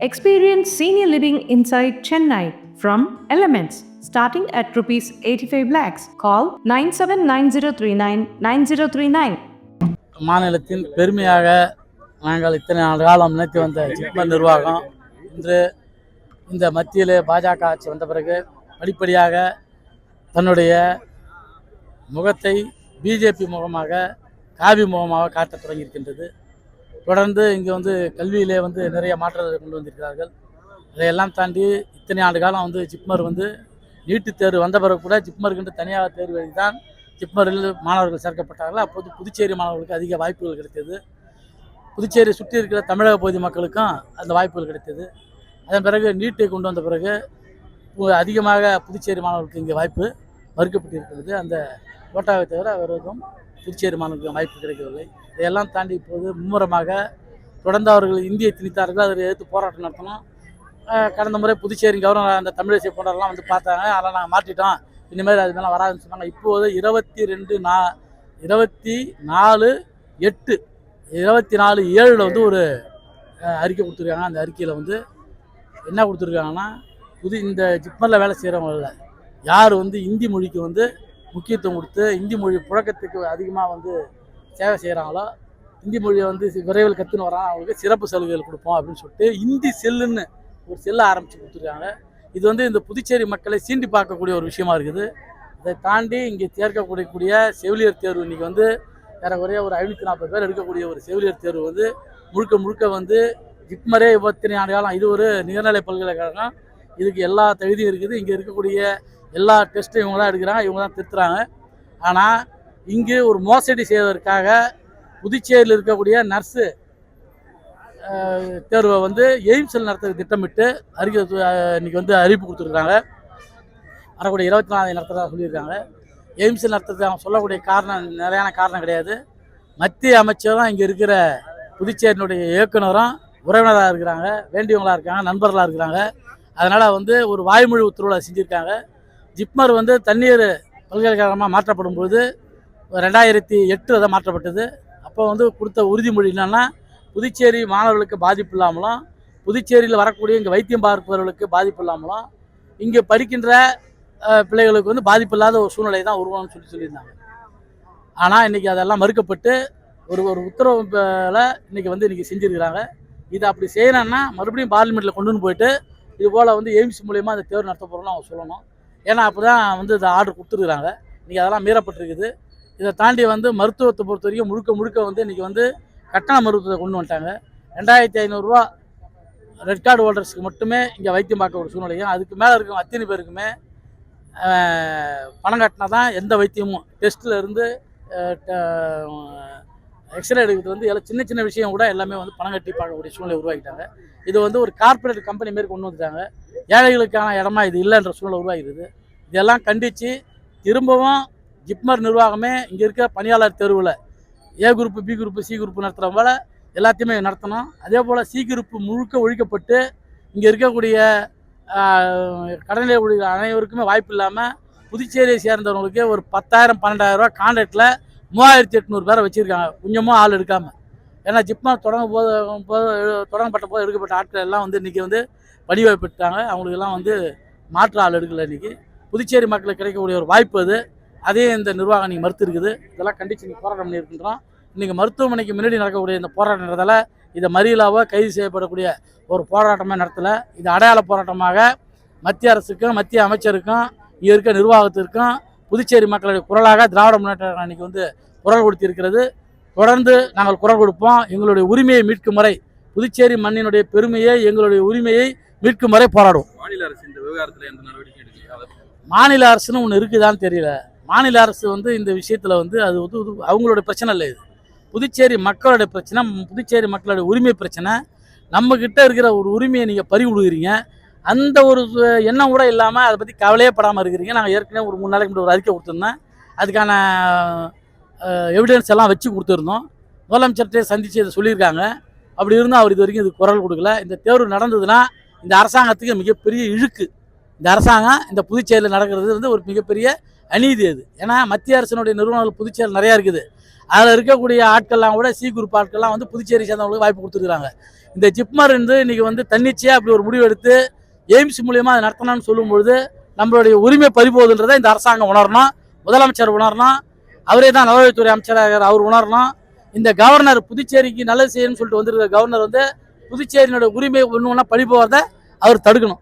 Experience senior living inside Chennai from Elements starting at rupees 85 lakhs. Call 979039 9039. மாநிலத்தின் பெருமையாக நாங்கள் இத்தனை நாள் காலம் நினைத்து வந்த ஜிப்மர் நிர்வாகம் இன்று இந்த மத்தியில் பாஜக ஆட்சி வந்த பிறகு படிப்படியாக தன்னுடைய முகத்தை பிஜேபி முகமாக காவி முகமாக காட்டத் தொடங்கியிருக்கின்றது தொடர்ந்து இங்கே வந்து கல்வியிலே வந்து நிறைய மாற்றத்தை கொண்டு வந்திருக்கிறார்கள். இதையெல்லாம் தாண்டி இத்தனை ஆண்டு காலம் வந்து ஜிப்மர் வந்து நீட்டு தேர்வு வந்த பிறகு கூட ஜிப்மருக்கு தனியாக தேர்வு எழுதி தான் ஜிப்மரில் மாணவர்கள் சேர்க்கப்பட்டார்கள். அப்போது புதுச்சேரி மாணவர்களுக்கு அதிக வாய்ப்புகள் கிடைத்தது. புதுச்சேரி சுற்றி இருக்கிற தமிழக பகுதி மக்களுக்கும் அந்த வாய்ப்புகள் கிடைத்தது. அதன் பிறகு நீட்டை கொண்டு வந்த பிறகு அதிகமாக புதுச்சேரி மாணவர்களுக்கு இங்கே வாய்ப்பு மறுக்கப்பட்டிருக்கிறது. அந்த கோட்டாவை தவிர அவருக்கும் திருச்சேரி மாணவர்களுக்கு வாய்ப்பு கிடைக்கவில்லை. இதையெல்லாம் தாண்டி இப்போது மும்முரமாக தொடர்ந்து அவர்கள் இந்தியை திணித்தார்கள். அதை எதிர்த்து போராட்டம் நடத்தணும். கடந்த முறை புதுச்சேரி கவர்னர் அந்த தமிழிசை போன்றவர்கள்லாம் வந்து பார்த்தாங்க. அதெல்லாம் நாங்கள் மாற்றிட்டோம். இனிமேல் அது மேலே வராதுன்னு சொன்னாங்க. இப்போது இருபத்தி ரெண்டு நா இருபத்தி நாலு எட்டு இருபத்தி நாலு ஏழில் வந்து ஒரு அறிக்கை கொடுத்துருக்காங்க. அந்த அறிக்கையில் வந்து என்ன கொடுத்துருக்காங்கன்னா புது இந்த ஜிப்மரில் வேலை செய்கிறவங்கள யார் வந்து இந்தி மொழிக்கு வந்து முக்கியத்துவம் கொடுத்து இந்தி மொழி புழக்கத்துக்கு அதிகமாக வந்து சேவை செய்கிறாங்களோ இந்தி மொழியை வந்து விரைவில் கற்றுன்னு வரான் அவங்களுக்கு சிறப்பு சலுகைகள் கொடுப்போம் அப்படின்னு சொல்லிட்டு இந்தி செல்லுன்னு ஒரு செல்லை ஆரம்பித்து கொடுத்துருக்காங்க. இது வந்து இந்த புதுச்சேரி மக்களை சீண்டி பார்க்கக்கூடிய ஒரு விஷயமா இருக்குது. இதை தாண்டி இங்கே சேர்க்கக்கூடிய செவிலியர் தேர்வு இன்றைக்கி வந்து ஏறக்குறைய ஒரு ஐநூற்றி நாற்பது பேர் எடுக்கக்கூடிய ஒரு செவிலியர் தேர்வு வந்து முழுக்க முழுக்க வந்து ஜிப்மரே இருபத்தி ஆண்டு காலம் இது ஒரு நிகர்நிலை பல்கலைக்கழகம். இதுக்கு எல்லா தகுதியும் இருக்குது. இங்கே இருக்கக்கூடிய எல்லா டெஸ்ட்டும் இவங்க தான் எடுக்கிறாங்க இவங்க தான் திருத்துறாங்க. ஆனால் இங்கு ஒரு மோசடி செய்வதற்காக புதுச்சேரியில் இருக்கக்கூடிய நர்ஸு தேர்வை வந்து எய்ம்ஸில் நடத்த திட்டமிட்டு அறிக்கை இன்றைக்கி வந்து அறிவிப்பு கொடுத்துருக்காங்க. வரக்கூடிய இருபத்தி நாலாவது நடத்துகிறதா சொல்லியிருக்காங்க. எய்ம்ஸில் நடத்துறது அவங்க சொல்லக்கூடிய காரணம் நிறையான காரணம் கிடையாது. மத்திய அமைச்சரும் இங்கே இருக்கிற புதுச்சேரியினுடைய இயக்குனரும் உறவினராக இருக்கிறாங்க வேண்டியவங்களாக இருக்காங்க நண்பர்களாக இருக்கிறாங்க. அதனால் வந்து ஒரு வாய்மொழி உத்தரவில் செஞ்சுருக்காங்க. ஜிப்மர் வந்து தண்ணீர் பல்கலைக்கழகமாக மாற்றப்படும் பொழுது ரெண்டாயிரத்தி எட்டு அதை மாற்றப்பட்டது. அப்போ வந்து கொடுத்த உறுதிமொழி என்னென்னா புதுச்சேரி மாணவர்களுக்கு பாதிப்பு இல்லாமலும் புதுச்சேரியில் வரக்கூடிய இங்கே வைத்தியம் பார்ப்பவர்களுக்கு பாதிப்பு இல்லாமலும் இங்கே படிக்கின்ற பிள்ளைகளுக்கு வந்து பாதிப்பு இல்லாத ஒரு சூழ்நிலை தான் உருவான்னு சொல்லி சொல்லியிருந்தாங்க. ஆனால் இன்றைக்கி அதெல்லாம் மறுக்கப்பட்டு ஒரு ஒரு உத்தரவு இன்னைக்கு வந்து இன்றைக்கி செஞ்சுருக்கிறாங்க. இது அப்படி செய்யணும்னா மறுபடியும் பார்லிமெண்ட்டில் கொண்டு வந்து போயிட்டு இது போல் வந்து எய்ம்ஸ் மூலயமா அந்த தேர்வு நடத்த போகிறோம்னு அவங்க சொல்லணும். ஏன்னா அப்போ தான் வந்து இந்த ஆர்டர் கொடுத்துருக்குறாங்க. இன்றைக்கி அதெல்லாம் மீறப்பட்டிருக்குது. இதை தாண்டி வந்து மருத்துவத்தை பொறுத்த வரைக்கும் முழுக்க முழுக்க வந்து இன்றைக்கி வந்து கட்டண மருத்துவத்தை கொண்டு வந்துட்டாங்க. ரெண்டாயிரத்தி ஐநூறுரூவா ரெட் கார்டு ஹோல்டர்ஸ்க்கு மட்டுமே இங்கே வைத்தியம் பார்க்க ஒரு சூழ்நிலையும் அதுக்கு மேலே இருக்கும் அத்தனை பேருக்குமே பணம் கட்டினா தான் எந்த வைத்தியமும் டெஸ்ட்டில் இருந்து எக்ஸ்ரே எடுக்கிறது வந்து எல்லாம் சின்ன சின்ன விஷயம் கூட எல்லாமே வந்து பணம் கட்டி பார்க்கக்கூடிய சூழ்நிலை உருவாக்கிட்டாங்க. இது வந்து ஒரு கார்ப்பரேட் கம்பெனி மாரி கொண்டு வந்துட்டாங்க. ஏழைகளுக்கான இடமா இது இல்லைன்ற சூழ்நிலை உருவாகிடுது இதெல்லாம் கண்டித்து திரும்பவும் ஜிப்மர் நிர்வாகமே இங்கே இருக்க பணியாளர் தெருவில் A group B group C group நடத்துகிற போல எல்லாத்தையுமே நடத்தணும். அதே போல் சி குரூப் முழுக்க ஒழிக்கப்பட்டு இங்கே இருக்கக்கூடிய ஆஹ், கடனிலே உள்ள அனைவருக்குமே வாய்ப்பு இல்லாமல் புதுச்சேரியை சேர்ந்தவங்களுக்கு ஒரு பத்தாயிரம் பன்னெண்டாயிரம் ரூபா கான்ட்ராக்டில் மூவாயிரத்தி எட்நூறு பேரை வச்சுருக்காங்க. கொஞ்சமும் ஆள் எடுக்காமல் ஏன்னா ஜிப்மர் தொடங்க போது போது தொடங்கப்பட்ட போது எடுக்கப்பட்ட ஆட்கள் எல்லாம் வந்து இன்றைக்கி வந்து வடிவமைப்பிட்டாங்க. அவங்களுக்கெல்லாம் வந்து மாற்று ஆள் எடுக்கலை இன்றைக்கி புதுச்சேரி மக்களுக்கு கிடைக்கக்கூடிய ஒரு வாய்ப்பு அது. அதையும் இந்த நிர்வாகம் இன்னைக்கு மறுத்து இருக்குது இதெல்லாம் கண்டித்து நீங்கள் போராட்டம் பண்ணியிருக்கின்றோம். இன்றைக்கி மருத்துவமனைக்கு முன்னாடி நடக்கக்கூடிய இந்த போராட்டத்தில் இதை மறியலாவோ கைது செய்யப்படக்கூடிய ஒரு போராட்டமாக நடத்தலை. இது அடையாள போராட்டமாக மத்திய அரசுக்கும் மத்திய அமைச்சருக்கும் இங்கே இருக்க நிர்வாகத்திற்கும் புதுச்சேரி மக்களுடைய குரலாக திராவிட முன்னேற்ற அன்னைக்கு வந்து குரல் கொடுத்திருக்கிறது. தொடர்ந்து நாங்கள் குரல் கொடுப்போம். எங்களுடைய உரிமையை மீட்கும் வரை புதுச்சேரி மண்ணினுடைய பெருமையை எங்களுடைய உரிமையை மீட்கும் வரை போராடுவோம். மாநில அரசு இந்த விவகாரத்துல எந்த நடவடிக்கை எடுக்கல அதை மாநில அரசுன்னு ஒன்று இருக்குதான்னு தெரியல. மாநில அரசு வந்து இந்த விஷயத்தில் வந்து அது வந்து அவங்களோட பிரச்சனை இல்லை இது. புதுச்சேரி மக்களுடைய பிரச்சனை புதுச்சேரி மக்களுடைய உரிமை பிரச்சனை. நம்ம கிட்ட இருக்கிற ஒரு உரிமையை நீங்கள் பறி விடுகிறீங்க அந்த ஒரு சு- எண்ணம் கூட இல்லாமல் அதை பற்றி கவலையே படாமல் இருக்கிறீங்க. நாங்கள் ஏற்கனவே ஒரு மூணு நாளைக்கு முன்னாடி ஒரு அறிக்கை கொடுத்துருந்தேன். அதுக்கான எவிடன்ஸ் எல்லாம் வச்சு கொடுத்துருந்தோம். முதலமைச்சர்கிட்ட சந்தித்து இதை சொல்லியிருக்காங்க. அப்படி இருந்தால் அவர் இது வரைக்கும் இது குரல் கொடுக்கல. இந்த தேர்வு நடந்ததுன்னா இந்த அரசாங்கத்துக்கு மிகப்பெரிய இழுக்கு. இந்த அரசாங்கம் இந்த புதுச்சேரியில் நடக்கிறது வந்து ஒரு மிகப்பெரிய அநீதி அது. ஏன்னா மத்திய அரசினுடைய நிறுவனங்கள் புதுச்சேரியில் நிறையா இருக்குது. அதில் இருக்கக்கூடிய ஆட்கள்லாம் கூட சி குரூப் ஆட்கள்லாம் வந்து புதுச்சேரி சேர்ந்தவங்களுக்கு வாய்ப்பு கொடுத்துருக்காங்க இந்த ஜிப்மர் வந்து இன்றைக்கி வந்து தன்னிச்சையாக அப்படி ஒரு முடிவு எடுத்து எய்ம்ஸ் மூலியமாக அதை நடத்தணும்னு சொல்லும்பொழுது நம்மளுடைய உரிமை பறிபோகுதுன்றதை இந்த அரசாங்கம் உணரணும். முதலமைச்சர் உணரணும். அவரே தான் நலவழித்துறை அமைச்சராக அவர் உணரணும். இந்த கவர்னர் புதுச்சேரிக்கு நல்லது செய்யணும்னு சொல்லிட்டு வந்திருக்கிற கவர்னர் வந்து புதுச்சேரியினுடைய உரிமை ஒன்று ஒன்றா பழி போகிறத அவர் தடுக்கணும்.